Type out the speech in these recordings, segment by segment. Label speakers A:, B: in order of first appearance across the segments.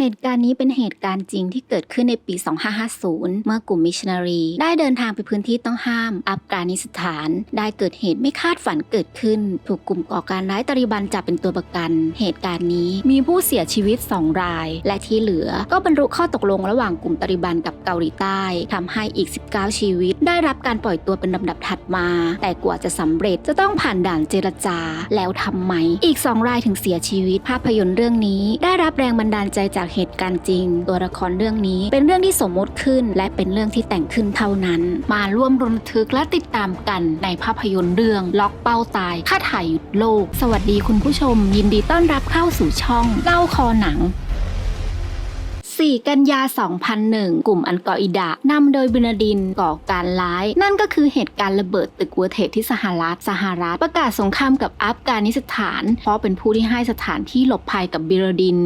A: เหตุการณ์นี้เป็นเหตุการณ์จริงที่เกิดขึ้นในปี 2550 เมื่อกลุ่มมิชชันนารี ได้เดินทางไปพื้นที่ต้องห้าม อัฟกานิสถาน ได้เกิดเหตุไม่คาดฝันเกิดขึ้น ถูกกลุ่มก่อการร้ายตาลิบันจับเป็นตัวประกัน เหตุการณ์นี้มีผู้เสียชีวิต 2 ราย และที่เหลือก็บรรลุข้อตกลงระหว่างกลุ่มตาลิบันกับเกาหลีใต้ทำให้อีก 19 ชีวิต ได้รับการปล่อยตัวเป็นลำดับถัดมา แต่กว่าจะสำเร็จจะต้องผ่านด่านเจรจา แล้วทำไม อีก 2 รายถึงเสียชีวิต ภาพยนตร์เรื่องนี้ ได้รับแรงบันดาลใจจากเหตุการณ์จริง ตัวละครเรื่องนี้เป็นเรื่องที่สมมติขึ้น และเป็นเรื่องที่แต่งขึ้นเท่านั้น มาร่วมรุนทึกและติดตามกันในภาพยนตร์เรื่องล็อกเป้าตายค่าถ่ายหยุดโลก สวัสดีคุณผู้ชม ยินดีต้อนรับเข้าสู่ช่องเล่าคอหนัง 4 กันยา 2001 กลุ่มอันกออิดะนำโดยบินาดินก่อการร้าย นั่นก็คือเหตุการณ์ระเบิดตึกวอร์เทสที่สหรัฐสหรัฐ ประกาศสงครามกับอัฟกานิสถาน เพราะเป็นผู้ที่ให้สถานที่หลบภัยกับบินาดิน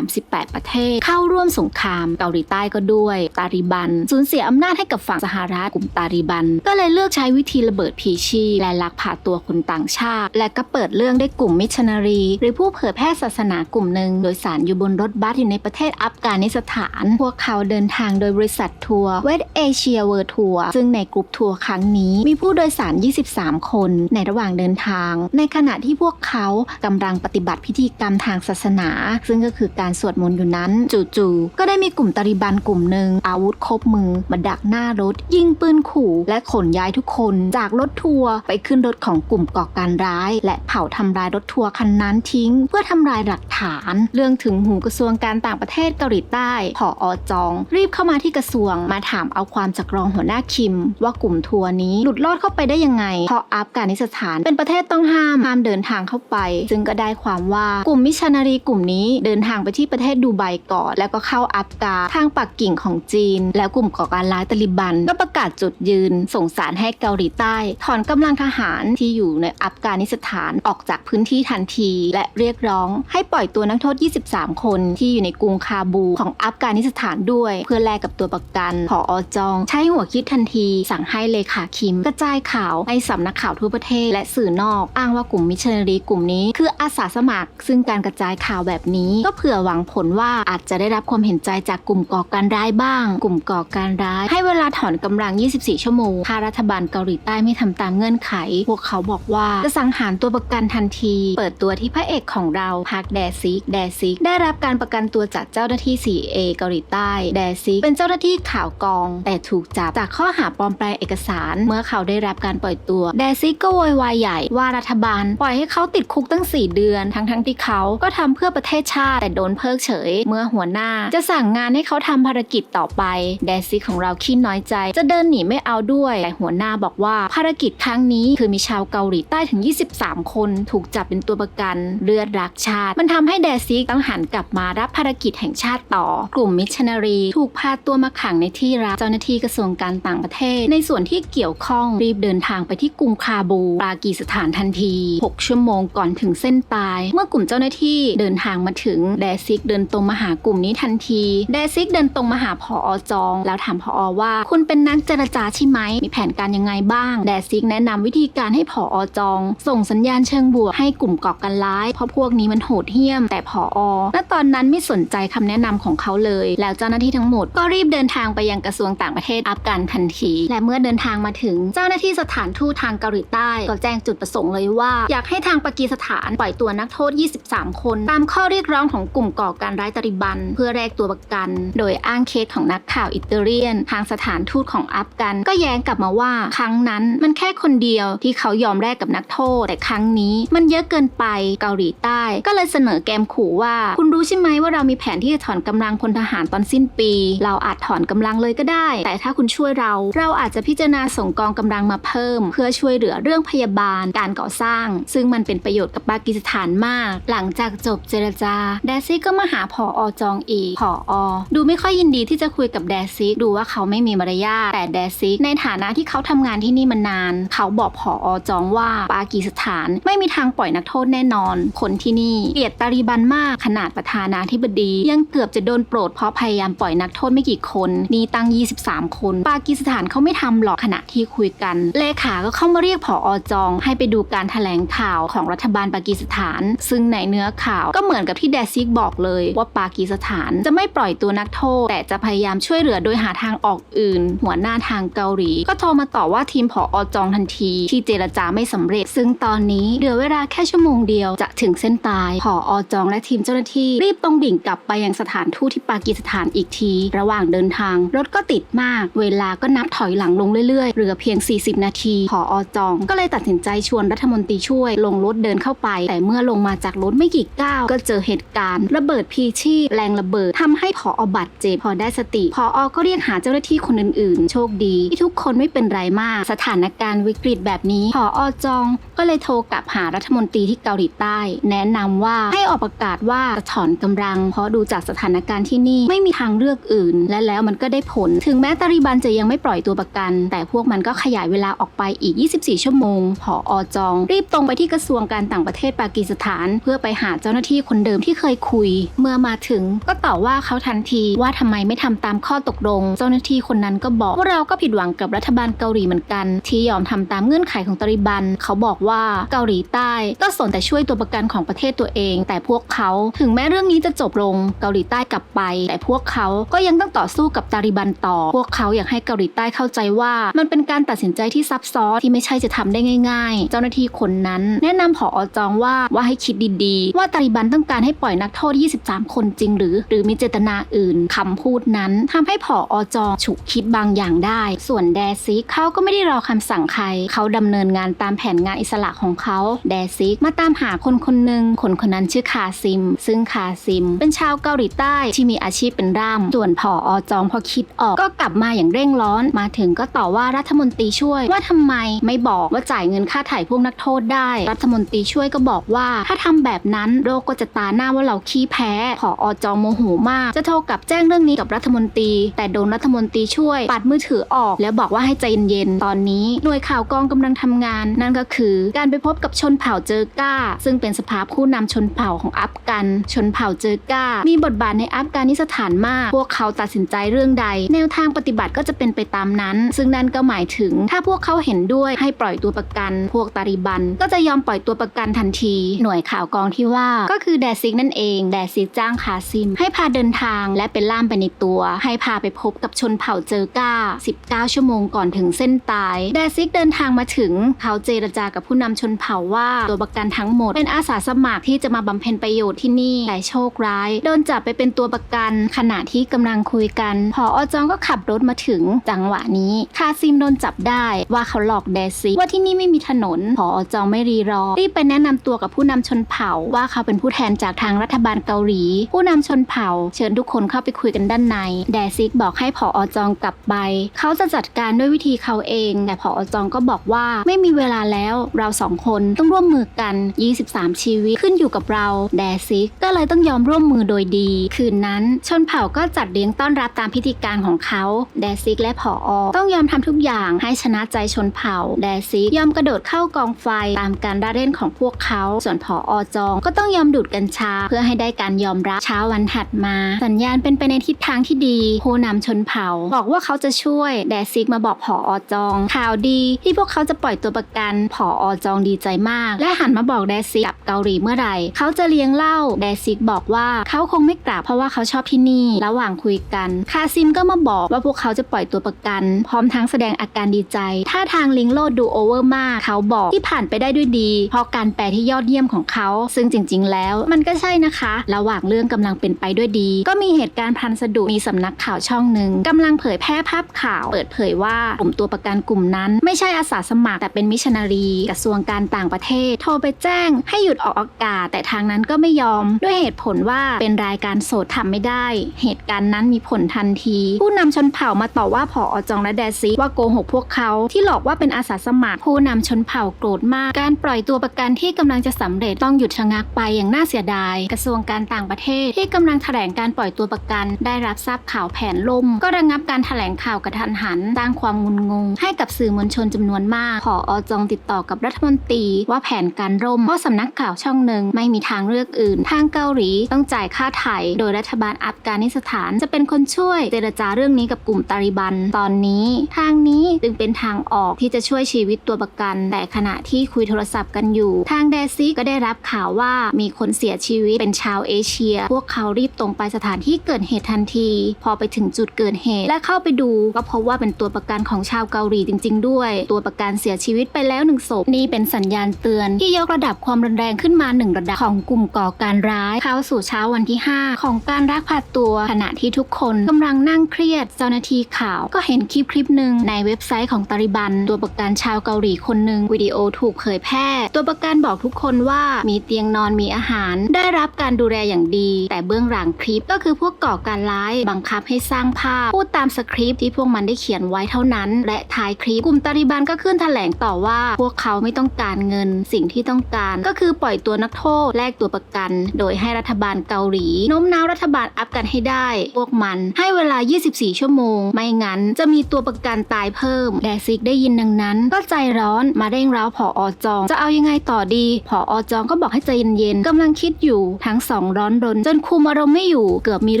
A: 38 ประเทศ เข้าร่วมสงครามเกาหลีใต้ก็ด้วย ตาลิบันสูญเสียอำนาจให้กับฝั่งสหรัฐกลุ่มตาลิบัน ก็เลยเลือกใช้วิธีระเบิดพีชีและลักพาตัวคนต่างชาติ และก็เปิดเรื่องได้กลุ่มมิชชันนารี หรือผู้เผยแพร่ศาสนากลุ่มหนึ่งโดยสารอยู่บนรถบัสอยู่ในประเทศอัฟกานิสถาน พวกเขาเดินทางโดยบริษัททัวร์เวสเอเชียเวิร์ทัวร์ซึ่งในกลุ่มทัวร์ครั้งนี้มีผู้โดยสาร 23 คน ในระหว่างเดินทาง ในขณะที่พวกเขากำลังปฏิบัติพิธีกรรมทางศาสนา ซึ่งก็คือการสวดมนต์อยู่นั้น จู่ๆก็ได้มีกลุ่มตาลิบันกลุ่มหนึ่งอาวุธครบมือมาดักหน้ารถ ยิงปืนขู่และขนย้ายทุกคนจากรถทัวร์ไปขึ้นรถของกลุ่มก่อการร้าย และเผาทำลายรถทัวร์คันนั้นทิ้ง เพื่อทำลายหลักฐาน เรื่องถึงหูกระทรวงการต่างประเทศเกาหลีใต้ผออจอง รีบเข้ามาที่กระทรวง มาถามเอาความจากรองหัวหน้าคิม ว่ากลุ่มทัวร์นี้หลุดรอดเข้าไปได้ยังไง เพราะอัฟกานิสถานเป็นประเทศต้องห้ามห้ามเดินทางเข้าไป ซึ่งก็ได้ความว่ากลุ่มมิชชันนารีกลุ่มนี้เดินทางไปที่ประเทศดูไบก่อน แล้วก็เข้าอัฟกาทางปักกิ่งของจีน แล้วกลุ่มก่อการร้ายตาลิบัน ก็ประกาศจุดยืน ส่งสารให้เกาหลีใต้ ถอนกำลังทหารที่อยู่ในอัฟกานิสถานออกจากพื้นที่ทันที และเรียกร้องให้ปล่อยตัวนักโทษ 23 คนที่อยู่ในกรุงคาบูของอัฟกานิสถานด้วย เพื่อแลกกับตัวประกันผออจอง ใช้หัวคิดทันที สั่งให้เลขาคิม กระจายข่าวให้สำนักข่าวทั่วประเทศ และสื่อนอก อ้างว่ากลุ่มมิชชันนารีกลุ่มนี้ คืออาสาสมัคร ซึ่งการกระจายข่าวแบบนี้ ก็เผื่อหวังผลว่าอาจจะได้รับความเห็นใจจากกลุ่มก่อการร้ายบ้าง กลุ่มก่อการร้าย ให้เวลาถอนกำลัง 24 ชั่วโมงถ้ารัฐบาลเกาหลีใต้ไม่ทำตามเงื่อนไข พวกเขาบอกว่าจะสังหารตัวประกันทันที เปิดตัวที่พระเอกของเราพักแดซิกแดซิกได้รับการประกันตัวจากเจ้าหน้าที่ 4A เกาหลีใต้ แดซิก เป็นเจ้าหน้าที่ข่าวกอง แต่ถูกจับจากข้อหาปลอมแปลงเอกสาร เมื่อเขาได้รับการปล่อยตัว แดซิกก็โวยวายใหญ่ว่ารัฐบาล ปล่อยให้เขาติดคุกตั้ง 4 เดือน ทั้งทั้งๆที่เขาก็ทำเพื่อประเทศชาติแต่โดนเพิกเฉย เมื่อหัวหน้า จะสั่งงานให้เขาทำภารกิจต่อไป แดซิกของเราขี้น้อยใจ จะเดินหนีไม่เอาด้วยแต่หัวหน้าบอกว่าภารกิจครั้งนี้คือมีชาวเกาหลีใต้ถึง 23 คน ถูกจับเป็นตัวประกันเลือดรักชาติ มันทำให้แดซิกต้องหันกลับมารับภารกิจแห่งชาติต่อกลุ่มมิชชันนารี ถูกพาตัวมาขังในที่รับเจ้าหน้าที่กระทรวงการต่างประเทศ ในส่วนที่เกี่ยวข้องรีบเดินทางไปที่กรุงคาบู ปากีสถานทันที 6 ชั่วโมงก่อนถึงเส้นตาย เมื่อกลุ่มเจ้าหน้าที่เดินทางมาถึงแดซิกเดินตรงมาหากลุ่มนี้ทันทีแดซิกเดินตรงมาหาผออจอง แล้วถามผออว่า คุณเป็นนักเจรจาใช่ไหมมีแผนการยังไงบ้าง แดซิกแนะนำวิธีการให้ผออจอง ส่งสัญญาณเชิงบวกให้กลุ่มก่อการร้าย เพราะพวกนี้มันโหดเหี้ยม แต่ผออณตอนนั้นไม่สนใจคำแนะนำของเขาเลย แล้วเจ้าหน้าที่ทั้งหมดก็รีบเดินทางไปยังกระทรวงต่างประเทศอัฟกันทันที และเมื่อเดินทางมาถึงเจ้าหน้าที่สถานทูตทางเกาหลีใต้ก็แจ้งจุดประสงค์เลยว่า อยากให้ทางปากีสถานปล่อยตัวนักโทษ 23 คน ตามข้อเรียกร้องของกลุ่มก่อการร้ายตาลิบัน เพื่อแลกตัวประกัน โดยอ้างเคสของนักข่าวอิตาเลียน ทางสถานทูตของอัฟกัน ก็แย้งกลับมาว่าครั้งนั้นมันแค่คนเดียวที่เขายอมแลกกับนักโทษ แต่ครั้งนี้มันเยอะเกินไปเกาหลีใต้ ก็เลยเสนอแกมขู่ว่า คุณรู้ใช่ไหมว่าเรามีแผนที่จะถอนกำลังพลทหารตอนสิ้นปี เราอาจถอนกำลังเลยก็ได้ แต่ถ้าคุณช่วยเรา เราอาจจะพิจารณาส่งกองกำลังมาเพิ่ม เพื่อช่วยเหลือเรื่องพยาบาลการก่อสร้าง ซึ่งมันเป็นประโยชน์กับปากีสถานมาก หลังจากจบเจรจา แดซี่ก็มาหาผออจองอีกผออดูไม่ค่อยยินดีที่จะคุยกับแดซี่ดูว่าเขาไม่มีมารยาทแต่แดซี่ในฐานะที่เขาทำงานที่นี่มานาน เขาบอกผออจองว่าปากีสถานไม่มีทางปล่อยนักโทษแน่นอน คนที่นี่เกลียดตาลีบันมากขนาดประธานาธิบดี ยังเกือบจะโดนโปรดเพราะพยายามปล่อยนักโทษไม่กี่คนนี่ตั้ง 23 คน ปากีสถานเขาไม่ทำหรอกขณะที่คุยกัน เลขาก็เข้ามาเรียกผออจอง ให้ไปดูการแถลงข่าวของรัฐบาลปากีสถาน ซึ่งในเนื้อข่าวก็เหมือนกับที่แดซิกบอกเลยว่าปากีสถานจะไม่ปล่อยตัวนักโทษ แต่จะพยายามช่วยเหลือโดยหาทางออกอื่น หัวหน้าทางเกาหลี ก็โทรมาต่อว่าทีมผออจองทันที ที่เจรจาไม่สำเร็จ ซึ่งตอนนี้เหลือเวลาแค่ชั่วโมงเดียวจะถึงเส้นตายผออจองและทีมเจ้าหน้าที่รีบตรงดิ่งกลับไปยังสถานทูตที่ปากีสถานอีกที ระหว่างเดินทาง รถก็ติดมาก เวลาก็นับถอยหลังลงเรื่อยๆ เหลือเพียง 40 นาทีผออจอง ก็เลยตัดสินใจชวนรัฐมนตรีช่วย ลงรถเดินเข้าไป แต่เมื่อลงมาจากรถไม่กี่ก้าวก็เจอเหตุการณ์ ระเบิดพีชีพแรงระเบิดทำให้ผออบาดเจ็บพอได้สติผออก็เรียกหาเจ้าหน้าที่คนอื่นๆ โชคดี ที่ทุกคนไม่เป็นไรมาก สถานการณ์วิกฤตแบบนี้ผอจอง ก็เลยโทรกลับหารัฐมนตรีที่เกาหลีใต้ แนะนำว่าให้ออกประกาศว่าจะถอนกำลังเพราะดูจากสถานการณ์ที่นี่ไม่มีทางเลือกอื่น และแล้วมันก็ได้ผล ถึงแม้ตาลิบันจะยังไม่ปล่อยตัวประกัน แต่พวกมันก็ขยายเวลาออกไปอีก 24 ชั่วโมงผออจอง รีบตรงไปที่กระทรวงการต่างประเทศปากีสถาน เพื่อไปหาเจ้าหน้าที่คนเดิมที่เคยคุย เมื่อมาถึงก็ต่อว่าเขาทันทีว่าทำไมไม่ทำตามข้อตกลง เจ้าหน้าที่คนนั้นก็บอกว่าเราก็ผิดหวังกับรัฐบาลเกาหลีเหมือนกัน ที่ยอมทำตามเงื่อนไขของตาลิบัน เขาบอกว่าเกาหลีใต้ก็สนแต่ช่วยตัวประกันของประเทศตัวเอง แต่พวกเขาถึงแม้เรื่องนี้จะจบลงเกาหลีใต้กลับไป แต่พวกเขาก็ยังต้องต่อสู้กับตาลิบันต่อ พวกเขาอยากให้เกาหลีใต้เข้าใจว่า มันเป็นการตัดสินใจที่ซับซ้อนที่ไม่ใช่จะทำได้ง่าย ๆ เจ้าหน้าที่คนนั้น แนะนำผอจองว่าว่าให้คิดดีๆ ว่าตาลิบันต้องการให้ปล่อยนักโทษ 23 คนจริง หรือ หรือมีเจตนาอื่นคำพูดนั้นทำให้ผอจองฉุกคิดบางอย่างได้ ส่วนแดซิกเขาก็ไม่ได้รอคำสั่งใคร เขาดำเนินงานตามแผนงานอิสระของเขา แดซิกมาตามหาคนคนหนึ่งคนคนนั้นชื่อคาซิม ซึ่งคาซิม เป็นชาวเกาหลีใต้ที่ที่มีอาชีพเป็นร่าม ส่วนผอจองพอคิดออกก็กลับมาอย่างเร่งร้อน มาถึงก็ต่อว่ารัฐมนตรีช่วย ว่าทำไมไม่บอกว่าจ่ายเงินค่าถ่ายพวกนักโทษได้ รัฐมนตรีช่วยก็บอกว่า ถ้าทำแบบนั้นโลกก็จะตาหน้าว่าเราขี้แพ้ผอจองโมโหมาก จะโทรกลับแจ้งเรื่องนี้กับรัฐมนตรี แต่โดนรัฐมนตรีช่วยปัดมือถือออก แล้วบอกว่าให้ใจเย็นๆตอนนี้หน่วยข่าวกองกำลังทำงาน นั่นก็คือการไปพบกับชนเผ่าเจอก้า ซึ่งเป็นสภาผู้นำชนเผ่าของอัฟกัน ชนเผ่าเจอก้า มีบทบาทในอัฟกานิสถานมาก พวกเขาตัดสินใจเรื่องใด แนวทางปฏิบัติก็จะเป็นไปตามนั้น ซึ่งนั่นก็หมายถึง ถ้าพวกเขาเห็นด้วยให้ปล่อยตัวประกัน พวกตาลิบัน ก็จะยอมปล่อยตัวประกันทันที หน่วยข่าวกองที่ว่าก็คือแดซิกนั่นเอง แดซิกจ้างคาซิม ให้พาเดินทางและเป็นล่ามไปในตัว ให้พาไปพบกับชนเผ่าเจอก้า 19 ชั่วโมงก่อนถึงเส้นตาย แดซิกเดินทางมาถึง เขาเจรจากับผู้นำชนเผ่าว่าตัวประกันทั้งหมด เป็นอาสาสมัครที่จะมาบำเพ็ญประโยชน์ที่นี่แต่โชคร้ายโดนจับไปเป็นตัวประกันขณะที่กำลังคุยกันพออจองก็ขับรถมาถึงจังหวะนี้คาซิมโดนจับได้ว่าเขาหลอกแดซิกว่าที่นี่ไม่มีถนนพออจองไม่รีรอรีบไปแนะนำตัวกับผู้นำชนเผ่าว่าเขาเป็นผู้แทนจากทางรัฐบาลเกาหลี ผู้นำชนเผ่า เชิญทุกคนเข้าไปคุยกันด้านใน แดซิกบอกให้ผออจองกลับไป เขาจะจัดการด้วยวิธีเขาเอง แต่ผออจองก็บอกว่าไม่มีเวลาแล้วเราสองคนต้องร่วมมือกัน 23 ชีวิตขึ้นอยู่กับเรา แดซิกก็เลยต้องยอมร่วมมือโดยดี คืนนั้น ชนเผ่าก็จัดเลี้ยงต้อนรับตามพิธีการของเขาแดซิกและผออต้องยอมทำทุกอย่างให้ชนะใจชนเผ่าแดซิกยอมกระโดดเข้ากองไฟตามการด่าเล่นของพวกเขา ส่วนผออจองก็ต้องยอมดูดกัญชา เพื่อให้ได้การยอมรับเช้าวันถัดมา สัญญาณเป็นไปในทิศทางที่ดีผู้นำชนเผ่า บอกว่าเขาจะช่วยแดซิกมาบอกผออจอง ข่าวดีที่พวกเขาจะปล่อยตัวประกันผออจองดีใจมาก และหันมาบอกแดซิกกลับเกาหลีเมื่อไหร่ เขาจะเลี้ยงเหล้าแดซิกบอกว่าเขาคงไม่กลับเพราะว่าเขาชอบที่นี่ ระหว่างคุยกัน คาซิมก็มาบอกว่าพวกเขาจะปล่อยตัวประกัน พร้อมทั้งแสดงอาการดีใจ ท่าทางลิงโลดดูโอเวอร์มาก เขาบอกที่ผ่านไปได้ด้วยดี เพราะการแปลที่ยอดเยี่ยมของเขา ซึ่งจริง ๆ แล้ว มันก็ใช่นะคะ ระหว่างเรื่องกำลังเป็นไปด้วยดี ก็มีเหตุการณ์พันสะดุมีสำนักข่าวช่องหนึ่งกำลังเผยแพร่ภาพข่าว เปิดเผยว่ากลุ่มตัวประกันกลุ่มนั้น ไม่ใช่อาสาสมัครแต่เป็นมิชชันนารีกระทรวงการต่างประเทศ โทรไปแจ้ง ให้หยุดออกอากาศ แต่ทางนั้นก็ไม่ยอม ด้วยเหตุผลว่าเป็นรายการโสดทำไม่ได้ เหตุการณ์นั้นมีผลทันที ผู้นำชนเผ่ามาต่อว่าผออจองและแดซิว่าโกหกพวกเขาที่หลอกว่าเป็นอาสาสมัคร ผู้นำชนเผ่าโกรธมาก การปล่อยตัวประกันที่กำลังจะสำเร็จต้องหยุดชะงักไปอย่างน่าเสียดาย กระทรวงการต่างประเทศที่กำลังแถลงการปล่อยตัวประกัน ได้รับทราบข่าวแผนล่ม ก็ระงับการแถลงข่าวกระทันหันสร้างความงุนงง ให้กับสื่อมวลชนจำนวนมากผออจองติดต่อกับรัฐมนตรีว่าแผนการล่มเพราะสำนักข่าวช่องหนึ่งไม่มีทางเลือกอื่น ทางเกาหลีต้องจ่ายค่าไถ่โดยรัฐบาลอัฟกานิสถานจะเป็นคนช่วยเจรจาเรื่องนี้กับกลุ่มตาลิบันตอนนี้ ทางนี้จึงเป็นทางออกที่จะช่วยชีวิตตัวประกัน แต่ขณะที่คุยโทรศัพท์กันอยู่ ทางแดซิก็ได้รับข่าวว่ามีคนเสียชีวิตเป็นชาวเอเชีย พวกเขารีบตรงไปสถานที่เกิดเหตุทันที พอไปถึงจุดเกิดเหตุและเข้าไปดู ก็พบว่าเป็นตัวประกันของชาวเกาหลีจริง ๆ ด้วย ตัวประกันเสียชีวิตไปแล้วหนึ่งศพนี่เป็นสัญญาณเตือน ที่ยกระดับความรุนแรงขึ้นมาหนึ่งระดับของกลุ่มก่อการร้ายเข้าสู่เช้าวันที่ 5 ของการรักพาตัวขณะที่ทุกคนกำลังนั่งเครียดเจ้าหน้าที่ข่าว ก็เห็นคลิปคลิปหนึ่งในเว็บไซต์ของตาลิบัน ตัวประกันชาวเกาหลีคนหนึ่งวิดีโอถูกเผยแพร่ ตัวประกันบอกทุกคนว่ามีเตียงนอนมีอาหาร ได้รับการดูแลอย่างดี แต่เบื้องหลังคลิปก็คือพวกก่อการร้ายบังคับให้สร้างภาพพูดตามสคริปต์ที่พวกมันได้เขียนไว้เท่านั้น และท้ายคลิปกลุ่มตาลิบันก็ขึ้นแถลงต่อว่า พวกเขาไม่ต้องการเงิน สิ่งที่ต้องการ ก็คือปล่อยตัวนักโทษแลกตัวประกัน โดยให้รัฐบาลเกาหลีโน้มน้าวรัฐบาลอัฟกันให้ได้ พวกมันให้เวลา 24 ชั่วโมง ไม่งั้นจะมีตัวประกันตายเพิ่ม แดซิกได้ยินดังนั้น ก็ใจร้อนมาเร่งร้าวผออจอง จะเอายังไงต่อดี ผออจองก็บอกให้ใจเย็นๆกำลังคิดอยู่ทั้งสองร้อนรน จนคุมอารมณ์ไม่อยู่เกือบมีเ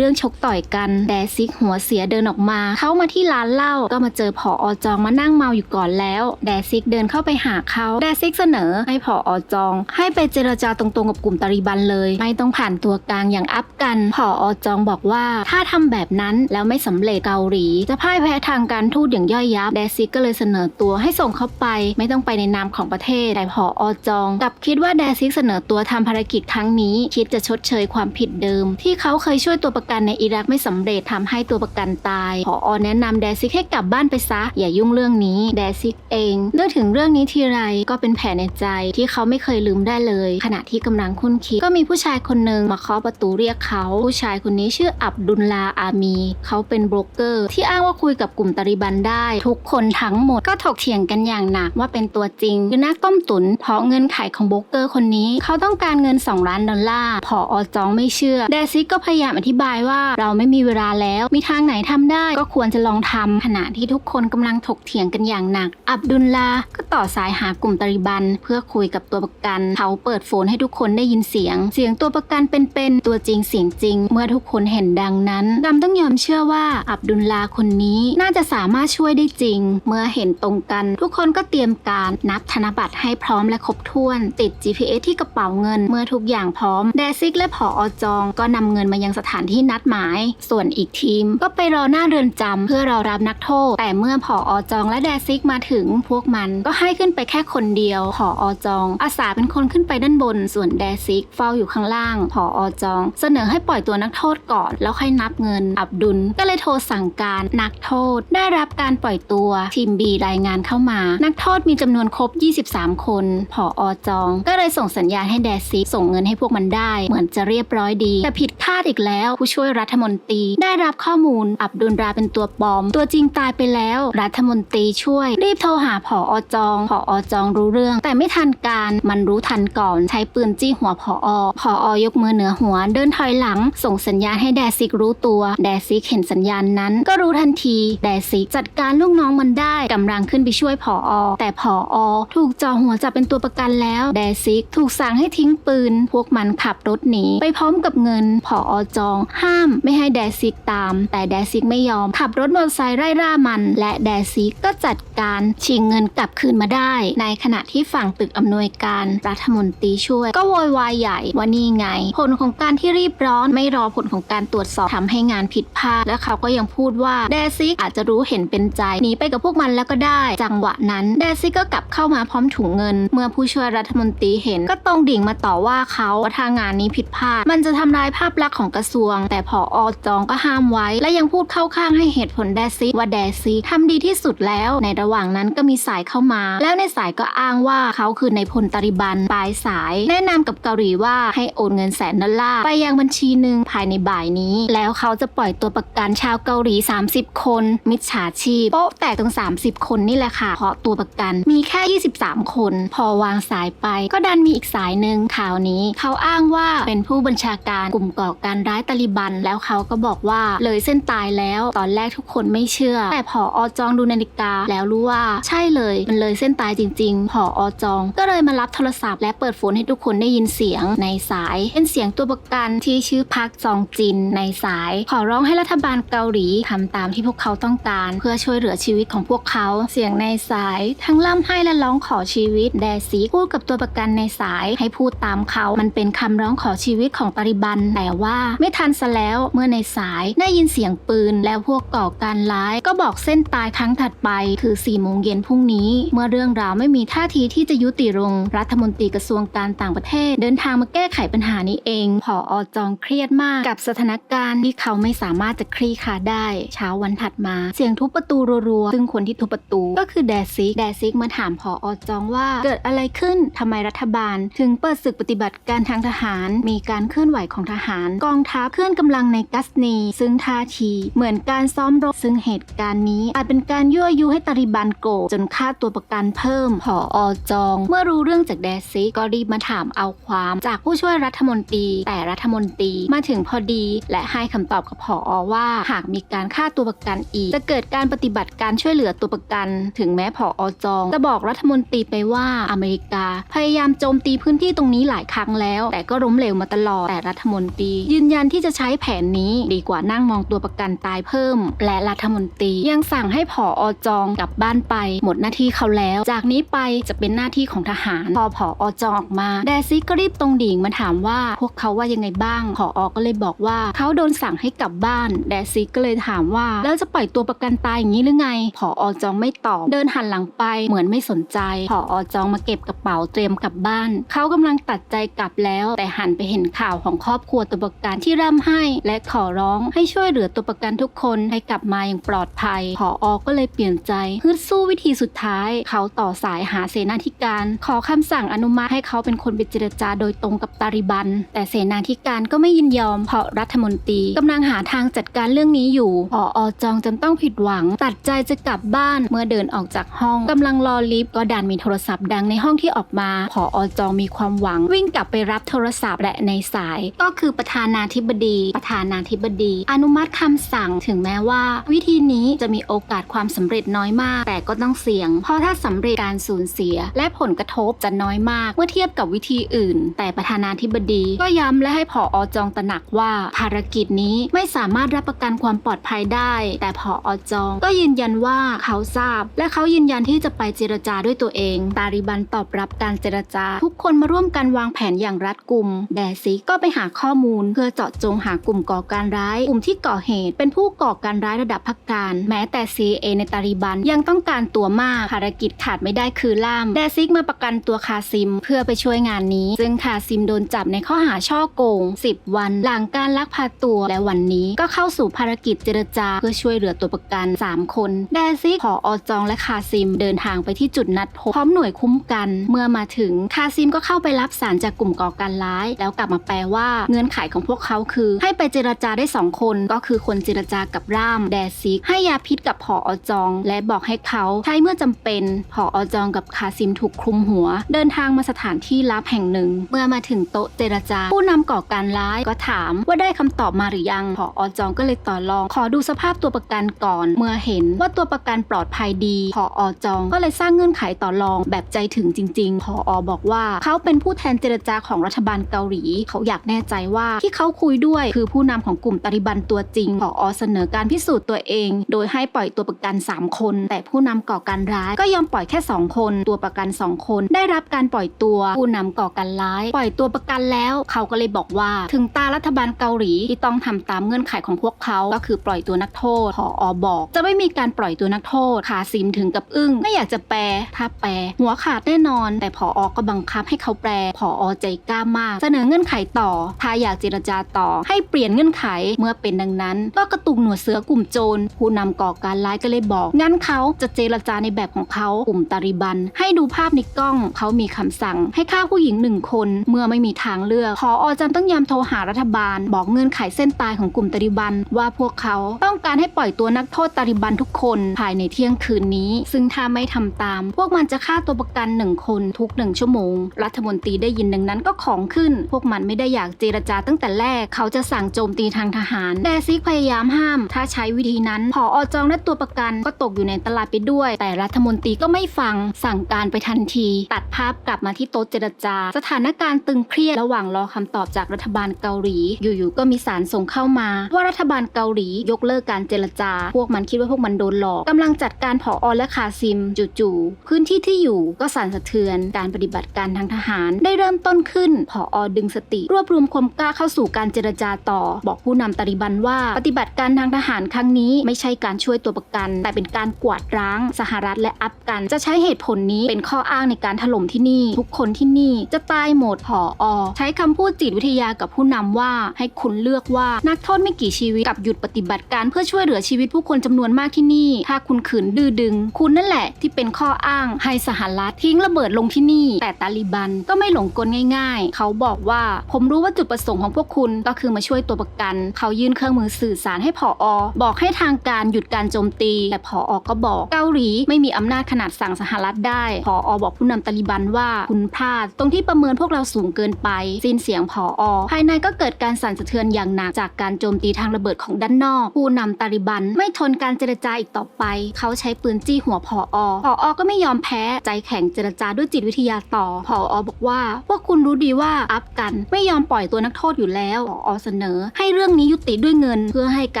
A: รื่องชกต่อยกัน แดซิกหัวเสียเดินออกมา เข้ามาที่ร้านเหล้าก็มาเจอผออจองมานั่งเมาอยู่ก่อนแล้ว แดซิกเดินเข้าไปหาเขาแดซิกเสนอให้ผออจอง ให้ไปเจรจาตรงๆกับกลุ่มตาลิบันเลย ไม่ต้องผ่านตัวกลางอย่างอัฟกันผอออจองบอกว่า ถ้าทำแบบนั้นแล้วไม่สำเร็จเกาหลี จะพ่ายแพ้ทางการทูตอย่างย่อยยับแดซิกก็เลยเสนอตัวให้ส่งเขาไป ไม่ต้องไปในนามของประเทศแต่ผออจองกลับคิดว่าแดซิกเสนอตัวทำภารกิจครั้งนี้ คิดจะชดเชยความผิดเดิม ที่เขาเคยช่วยตัวประกันในอิรักไม่สำเร็จทำให้ตัวประกันตายผออแนะนำแดซิกให้กลับบ้านไปซะ อย่ายุ่งเรื่องนี้แดซิกเองนึกถึงเรื่องนี้ทีไรก็เป็นแผลในใจที่เขาไม่เคยลืมได้เลย ขณะที่กำลังคุ้นคิดก็มีผู้ชายคนหนึ่งมาเคาะประตูเรียกเขาผู้ชายคนนี้ชื่ออับดุลลาอามี เขาเป็นโบรกเกอร์ ที่อ้างว่าคุยกับกลุ่มตาลิบันได้ ทุกคนทั้งหมดก็ถกเถียงกันอย่างหนักว่าเป็นตัวจริงคือนักต้มตุน เพราะเงินไขของโบรกเกอร์คนนี้ เขาต้องการเงิน 2 ล้านดอลลาร์พออจองไม่เชื่อ แดซิกก็พยายามอธิบายว่าเราไม่มีเวลาแล้วมีทางไหนทำได้ ก็ควรจะลองทำขณะที่ทุกคนกำลังถกเถียงกันอย่างหนัก อับดุลลาก็ต่อสายหากลุ่มตาลิบัน เพื่อคุยกับตัวประกัน เขาเปิดโฟนให้ทุกคนได้ยินเสียง เสียงตัวประกันเป็นๆตัวจริงเสียงจริงเมื่อทุกคนเห็นดังนั้นดำต้องยอมเชื่อว่าอับดุลลาคนนี้น่าจะสามารถช่วยได้จริง เมื่อเห็นตรงกัน ทุกคนก็เตรียมการนับธนบัตรให้พร้อมและครบถ้วน ติด GPS ที่กระเป๋าเงิน เมื่อทุกอย่างพร้อม แดซิกและผออจองก็นำเงินมายังสถานที่นัดหมาย ส่วนอีกทีม ก็ไปรอหน้าเรือนจำเพื่อรอรับนักโทษ แต่เมื่อผออจองและแดซิกมาถึงพวกมันก็ให้ขึ้นไปแค่คนเดียวผออจอง อาสาเป็นคนขึ้นไปด้านบน ส่วนแดซิกเฝ้าอยู่ข้างล่างผออจอง เสนอให้ปล่อยตัวนักโทษก่อน แล้วค่อยนับเงิน อับดุลก็เลยโทรสั่งการนักโทษได้รับการปล่อยตัวทีมบีรายงานเข้ามา นักโทษมีจำนวนครบ 23 คนผออจอง ก็เลยส่งสัญญาณให้แดซิกส่งเงินให้พวกมันได้ เหมือนจะเรียบร้อยดี แต่ผิดคาดอีกแล้ว ผู้ช่วยรัฐมนตรี ได้รับข้อมูลอับดุลราเป็นตัวปลอม ตัวจริงตายไปแล้ว รัฐมนตรีช่วย รีบโทรหาผออจองผออจองรู้เรื่อง แต่ไม่ทันการมันรู้ทันก่อนใช้ปืนจี้หัวผอผออยกมือเหนือหัวเดินถอยหลังส่งสัญญาณให้แดซิกรู้ตัว แดซิกเห็นสัญญาณนั้น ก็รู้ทันที แดซิกจัดการลูกน้องมันได้กำลังขึ้นไปช่วยผออแต่ผออถูกจ่อหัวจับเป็นตัวประกันแล้ว แดซิกถูกสั่งให้ทิ้งปืน พวกมันขับรถหนีไปพร้อมกับเงินผออจอง ห้ามไม่ให้แดซิกตาม แต่แดซิกไม่ยอม ขับรถมอเตอร์ไซค์ไล่ล่ามัน และแดซิกก็จัดการชิงเงินกลับคืนมาได้ ในขณะที่ฝั่งตึกอำนวยการรัฐมนตรีช่วย ก็โวยวายใหญ่ว่านี่ไง ผลของการที่รีบร้อนไม่รอผลของการตรวจสอบทำให้งานผิดพลาด และเขาก็ยังพูดว่าแดซิกอาจจะรู้เห็นเป็นใจหนีไปกับพวกมันแล้วก็ได้ จังหวะนั้นแดซิกก็กลับเข้ามาพร้อมถุงเงิน เมื่อผู้ช่วยรัฐมนตรีเห็น ก็ตรงดิ่งมาต่อว่าเขาว่าทางงานนี้ผิดพลาด มันจะทำลายภาพลักษณ์ของกระทรวง แต่พออจองก็ห้ามไว้ และยังพูดเข้าข้างให้เหตุผลแดซิกว่าแดซิกทำดีที่สุดแล้ว ในระหว่างนั้นก็มีสายเข้ามา แล้วในสายก็อ้างว่าเขาคือในายพลตาลิบันปลายสาย แนะนำกับเกาหลีว่าให้โอนเงินแสนดอลลาร์ไปยังบัญชีหนึ่งภายในบ่ายนี้ แล้วเขาจะปล่อยตัวประกันชาวเกาหลี 30 คน มิจฉาชีพโป๊ะแตกตรง 30 คนนี่แหละค่ะเพราะตัวประกันมีแค่ 23 คน พอวางสายไป ก็ดันมีอีกสายหนึ่งข่าวนี้ เขาอ้างว่าเป็นผู้บัญชาการกลุ่มก่อการร้ายตาลิบัน แล้วเขาก็บอกว่าเลยเส้นตายแล้วตอนแรกทุกคนไม่เชื่อ แต่พออจองดูนาฬิกาแล้วรู้ว่าใช่เลยมันเลยเส้นตายจริงๆ พออจอง ก็เลยมารับโทรศัพท์และเปิดโฟนให้ทุกคนได้ยินเสียงในสาย เป็นเสียงตัวประกันที่ชื่อพักซองจินในสาย ขอร้องให้รัฐบาลเกาหลีทำตามที่พวกเขาต้องการ เพื่อช่วยเหลือชีวิตของพวกเขา เสียงในสาย ทั้งล่ำให้และร้องขอชีวิต แดซีพูดกับตัวประกันในสายให้พูดตามเขา มันเป็นคำร้องขอชีวิตของตาลิบัน แต่ว่าไม่ทันซะแล้วเมื่อในสายได้ยินเสียงปืน แล้วพวกก่อการร้าย ก็บอกเส้นตายครั้งถัดไป คือ4ี่โมงเย็นพรุ่งนี้ เมื่อเรื่องราวไม่มีท่าทีที่จะยุติลงรัฐมนตรีกระทรวงการต่างประเทศ เดินทางมาแก้ไขปัญหานี้เองผออจองเครียดมากกับสถานการณ์ที่เขาไม่สามารถจะคลี่คลายได้ เช้าวันถัดมา เสียงทุบประตูรัวๆ ซึ่งคนที่ทุบประตูก็คือแดซิก แดซิกมาถามผออจองว่าเกิดอะไรขึ้นทำไมรัฐบาล ถึงเปิดศึกปฏิบัติการทางทหาร มีการเคลื่อนไหวของทหาร กองทัพเคลื่อนกำลังในกัสนี ซึ่งท่าทีเหมือนการซ้อมรบ ซึ่งเหตุการณ์นี้อาจเป็นการยั่วยุให้ตาลิบันโกรธจนฆ่าตัวประกันเพิ่มผออจอง เมื่อรู้เรื่องจากแดซิกก็รีบมาถามเอาความ จากผู้ช่วยรัฐมนตรี แต่รัฐมนตรีมาถึงพอดี และให้คำตอบกับผออว่า หากมีการฆ่าตัวประกันอีก จะเกิดการปฏิบัติการช่วยเหลือตัวประกัน ถึงแม้ผออจอง จะบอกรัฐมนตรีไปว่าอเมริกา พยายามโจมตีพื้นที่ตรงนี้หลายครั้งแล้ว แต่ก็ล้มเหลวมาตลอดแต่รัฐมนตรี ยืนยันที่จะใช้แผนนี้ดีกว่านั่งมองตัวประกันตายเพิ่ม และรัฐมนตรียังสั่งให้ผออจองกลับบ้านไป หมดหน้าที่เขาแล้ว จากนี้ไปจะเป็นหน้าที่ของทหารพอผออจองออกมาแดซิกก็รีบตรงดิ่งมาถามว่าพวกเขาว่ายังไงบ้างผออก็เลยบอกว่าเขาโดนสั่งให้กลับบ้าน แดซิกก็เลยถามว่า แล้วจะปล่อยตัวประกันตายอย่างนี้หรือไง ผออจองไม่ตอบ เดินหันหลังไปเหมือนไม่สนใจ ผออจองมาเก็บกระเป๋าเตรียมกลับบ้าน เขากำลังตัดใจกลับแล้ว แต่หันไปเห็นข่าวของครอบครัวตัวประกันที่ร่ำให้และขอร้องให้ช่วยเหลือตัวประกันทุกคนให้กลับมาอย่างปลอดภัย ผออก็เลยเปลี่ยนใจฮึดสู้วิธีสุดท้าย เขาต่อสายหาเสนาธิการ ขอคำสั่งอนุมัติให้เขาเป็นคนไปเจรจาโดยตรงกับตาลิบัน แต่เสนาธิการก็ไม่ยินยอมเพราะรัฐมนตรีกำลังหาทางจัดการเรื่องนี้อยู่ผออจองจำต้องผิดหวัง ตัดใจจะกลับบ้านเมื่อเดินออกจากห้องกำลังรอลิฟต์ก็ดันมีโทรศัพท์ดังในห้องที่ออกมาผออจองมีความหวัง วิ่งกลับไปรับโทรศัพท์และในสาย ก็คือประธานาธิบดี ประธานาธิบดี อนุมัติคำสั่งถึงแม้ว่า วิธีนี้จะมีโอกาสความสำเร็จน้อยมาก แต่ก็ต้องเสี่ยง เพราะถ้าสำเร็จการสูญเสีย และผลกระทบจะน้อยมาก เมื่อเทียบกับวิธีอื่น แต่ประธานาธิบดี ก็ย้ำและให้ผออจองตระหนักว่า ภารกิจนี้ไม่สามารถรับประกันความปลอดภัยได้ แต่ผออจอง ก็ยืนยันว่าเขาทราบ และเขายืนยันที่จะไปเจรจาด้วยตัวเอง ตาลิบันตอบรับการเจรจา ทุกคนมาร่วมกันวางแผนอย่างรัดกุม แดซิกก็ไปหาข้อมูล เพื่อเจาะจงหากลุ่มก่อการร้าย กลุ่มที่ก่อเหตุ เป็นผู้ก่อการร้ายระดับพักการ แม้แต่ CA ในตาลิบันยังต้องการตัวมาก ภารกิจขาดไม่ได้คือล่าม แดซิกมาประกันตัวคาซิม เพื่อไปช่วยงานนี้ ซึ่งคาซิมโดนจับในข้อหาช่อโกง 10 วันหลังังการลักพาตัวและวันนี้ก็เข้าสู่ภารกิจเจรจา เพื่อช่วยเหลือตัวประกัน 3 คน แดซิกผออจองและคาซิมเดินทางไปที่จุดนัดพบพร้อมหน่วยคุ้มกัน เมื่อมาถึงคาซิมก็เข้าไปรับสารจากกลุ่มก่อการร้าย แล้วกลับมาแปลว่าเงื่อนไขของพวกเขาคือ ให้ไปเจรจาได้สองคน ก็คือคนเจรจากับร่ามแดซิก ให้ยาพิษกับผออจอง และบอกให้เขาใช้เมื่อจำเป็นผออจองกับคาซิมถูกคลุมหัว เดินทางมาสถานที่ลับแห่งหนึ่ง เมื่อมาถึงโต๊ะเจรจา ผู้นำก่อการร้ายก็ถามว่าได้คำตอบมาหรือยังผออจองก็เลยต่อรอง ขอดูสภาพตัวประกันก่อน เมื่อเห็นว่าตัวประกันปลอดภัยดีผออจองก็เลยสร้างเงื่อนไขต่อรองแบบใจถึงจริงๆผออบอกว่าเขาเป็นผู้แทนเจรจาของรัฐบาลเกาหลี เขาอยากแน่ใจว่าที่เขาคุยด้วยคือผู้นำของกลุ่มตาลิบันตัวจริงผออเสนอการพิสูจน์ตัวเอง โดยให้ปล่อยตัวประกัน 3 คน แต่ผู้นำก่อการร้ายก็ยอมปล่อยแค่ 2 คน ตัวประกัน 2 คน ได้รับการปล่อยตัวผู้นำก่อการร้าย ปล่อยตัวประกันแล้ว เขาก็เลยบอกว่า ถึงตารัฐบาลเกาหลีที่ต้องทำตามเงื่อนไขของพวกเขา ก็คือปล่อยตัวนักโทษผออบอก จะไม่มีการปล่อยตัวนักโทษ คาซิมถึงกับอึ้ง ไม่อยากจะแปล ถ้าแปล หัวขาดแน่นอน แต่ผออก็บังคับให้เขาแปลผออใจกล้ามาก เสนอเงื่อนไขต่อ ถ้าอยากเจรจาต่อ ให้เปลี่ยนเงื่อนไข เมื่อเป็นดังนั้น ก็กระตุกหนวดเสือกลุ่มโจร ผู้นำก่อการร้ายก็เลยบอก งั้นเขาจะเจรจาในแบบของเขา กลุ่มตาลิบัน ให้ดูภาพในกล้อง เขามีคำสั่ง ให้ฆ่าผู้หญิงหนึ่งคน เมื่อไม่มีทางเลือก พออจำต้องยามโทรหารัฐบาลบอกเงื่อนไขเส้นตายของกลุ่มตาลิบัน ว่าพวกเขาต้องการให้ปล่อยตัวนักโทษตาลิบันทุกคนภายในเที่ยงคืนนี้ ซึ่งถ้าไม่ทำตาม พวกมันจะฆ่าตัวประกันหนึ่งคนทุกหนึ่งชั่วโมง รัฐมนตรีได้ยินดังนั้นก็ของขึ้น พวกมันไม่ได้อยากเจรจาตั้งแต่แรก เขาจะสั่งโจมตีทางทหารแดซิกพยายามห้าม ถ้าใช้วิธีนั้นพออจองและตัวประกันก็ตกอยู่ในตลาดไปด้วย แต่รัฐมนตรีก็ไม่ฟัง สั่งการไปทันที ตัดภาพกลับมาที่โต๊ะเจรจา สถานการณ์ตึงเครียดระหว่างรอคำตอบจากรัฐบาลเกาหลีอยู่ๆก็มีสารส่งเข้ามา ว่ารัฐบาลเกาหลียกเลิกการเจรจา พวกมันคิดว่าพวกมันโดนหลอกกำลังจัดการผออและคาซิมจู่ๆพื้นที่ที่อยู่ก็สั่นสะเทือนการปฏิบัติการทางทหาร ได้เริ่มต้นขึ้นผออดึงสติ รวบรวมความกล้าเข้าสู่การเจรจาต่อ บอกผู้นำตาลิบันว่า ปฏิบัติการทางทหารครั้งนี้ไม่ใช่การช่วยตัวประกัน แต่เป็นการกวาดร้าง สหรัฐและอัฟกัน จะใช้เหตุผลนี้เป็นข้ออ้างในการถล่มที่นี่ ทุกคนที่นี่จะตายหมดผออใช้คำพูดจิตวิทยากับผู้นำว่าให้คุณเลือกว่านักโทษไม่กี่ชีวิตกับหยุดปฏิบัติการเพื่อช่วยเหลือชีวิตผู้คนจำนวนมากที่นี่ ถ้าคุณขืนดื้อดึง คุณนั่นแหละที่เป็นข้ออ้างให้สหรัฐทิ้งระเบิดลงที่นี่ แต่ตาลิบันก็ไม่หลงกลง่าย ๆ เขาบอกว่าผมรู้ว่าจุดประสงค์ของพวกคุณก็คือมาช่วยตัวประกัน เขายื่นเครื่องมือสื่อสารให้ผออบอกให้ทางการหยุดการโจมตีแต่ผออก็บอกเกาหลีไม่มีอำนาจขนาดสั่งสหรัฐได้ผออบอกผู้นำตาลิบันว่าคุณพลาด ตรงที่ประเมินพวกเราสูงเกินไปสิ้นเสียงผออภายในก็เกิดการสั่นสะเทือนอย่างหนักจากการโจมตีทางระเบิดของด้านนอก ผู้นำตาลิบันไม่ทนการเจรจาอีกต่อไป เขาใช้ปืนจี้หัวผออผออก็ไม่ยอมแพ้ใจแข็งเจรจาด้วยจิตวิทยาต่อผออบอกว่า พวกคุณรู้ดีว่าอัฟกัน ไม่ยอมปล่อยตัวนักโทษอยู่แล้วผออเสนอ ให้เรื่องนี้ยุติด้วยเงิน เพื่อให้ก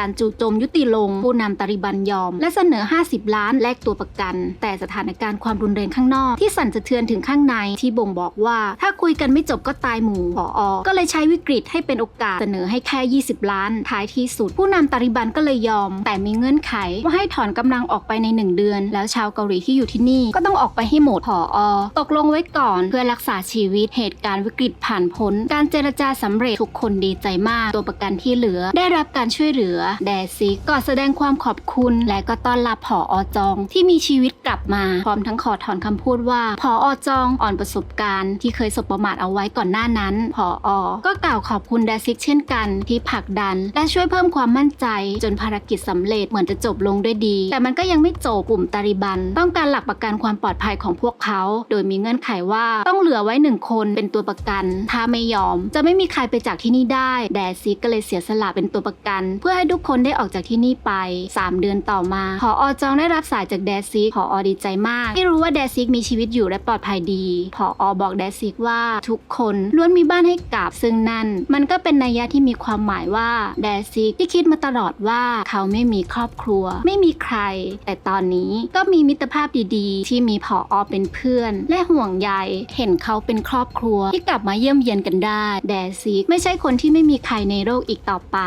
A: ารจู่โจมยุติลง ผู้นำตาลิบันยอม และเสนอ 50 ล้านแลกตัวประกัน แต่สถานการณ์ความรุนแรงข้างนอก ที่สั่นสะเทือนถึงข้างในที่บ่งบอกว่า ถ้าคุยกันไม่จบก็ตายหมู่ผออก็เลยใช้วิกฤตให้เป็นโอกาสเสนอให้แค่ 20 ล้าน ท้ายที่สุด ผู้นำตาลิบันก็เลยยอม แต่มีเงื่อนไขว่าให้ถอนกำลังออกไปใน 1 เดือน แล้วชาวเกาหลีที่อยู่ที่นี่ก็ต้องออกไปให้หมดผออตกลงไว้ก่อนเพื่อรักษาชีวิตเหตุการณ์วิกฤตผ่านพ้น การเจรจาสำเร็จทุกคนดีใจมาก ตัวประกันที่เหลือ ได้รับการช่วยเหลือ แดซิกก็แสดงความขอบคุณและก็ต้อนรับผออจอง ที่มีชีวิตกลับมาพร้อมทั้งขอถอนคำพูดว่าผออจองอ่อนประสบการณ์ที่เคยสบประมาทเอาไว้ก่อนหน้านั้นผออก็กล่าวขอบคุณแดซิกเช่นกันที่ผลักดัน และช่วยเพิ่มความมั่นใจ จนภารกิจสำเร็จเหมือนจะจบลงด้วยดี แต่มันก็ยังไม่จบกลุ่มตาลิบัน ต้องการหลักประกันความปลอดภัยของพวกเขา โดยมีเงื่อนไขว่าต้องเหลือไว้หนึ่งคนเป็นตัวประกัน ถ้าไม่ยอม จะไม่มีใครไปจากที่นี่ได้ แดซิกก็เลยเสียสละเป็นตัวประกัน เพื่อให้ทุกคนได้ออกจากที่นี่ไป 3 เดือนต่อมาพออจองได้รับสายจากแดซิกพออดีใจมาก ที่รู้ว่าแดซิกมีชีวิตอยู่และปลอดภัยดีพออบอกแดซิกว่าทุกคนล้วนมีบ้านให้กลับซึ่งนั่น มันก็เป็นนัยยะที่มีความหมายว่าแดซิกที่คิดมาตลอดว่าเขาไม่มีครอบครัว ไม่มีใคร แต่ตอนนี้ก็มีมิตรภาพดีๆ ที่มีพออเป็นเพื่อน และห่วงใยเห็นเขาเป็นครอบครัวที่กลับมาเยี่ยมเยียนกันได้ แดซิกไม่ใช่คนที่ไม่มีใครในโลกอีกต่อไป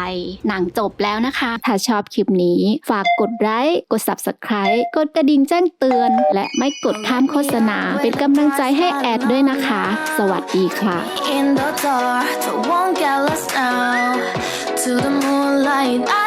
A: หนังจบแล้วนะคะ ถ้าชอบคลิปนี้ ฝากกดไลค์กด subscribe กดกระดิ่งแจ้งเตือน และไม่กดข้ามโฆษณา เป็นกำลังใจให้แอดด้วยนะคะ สวัสดีค่ะ
B: us now to the moonlight. I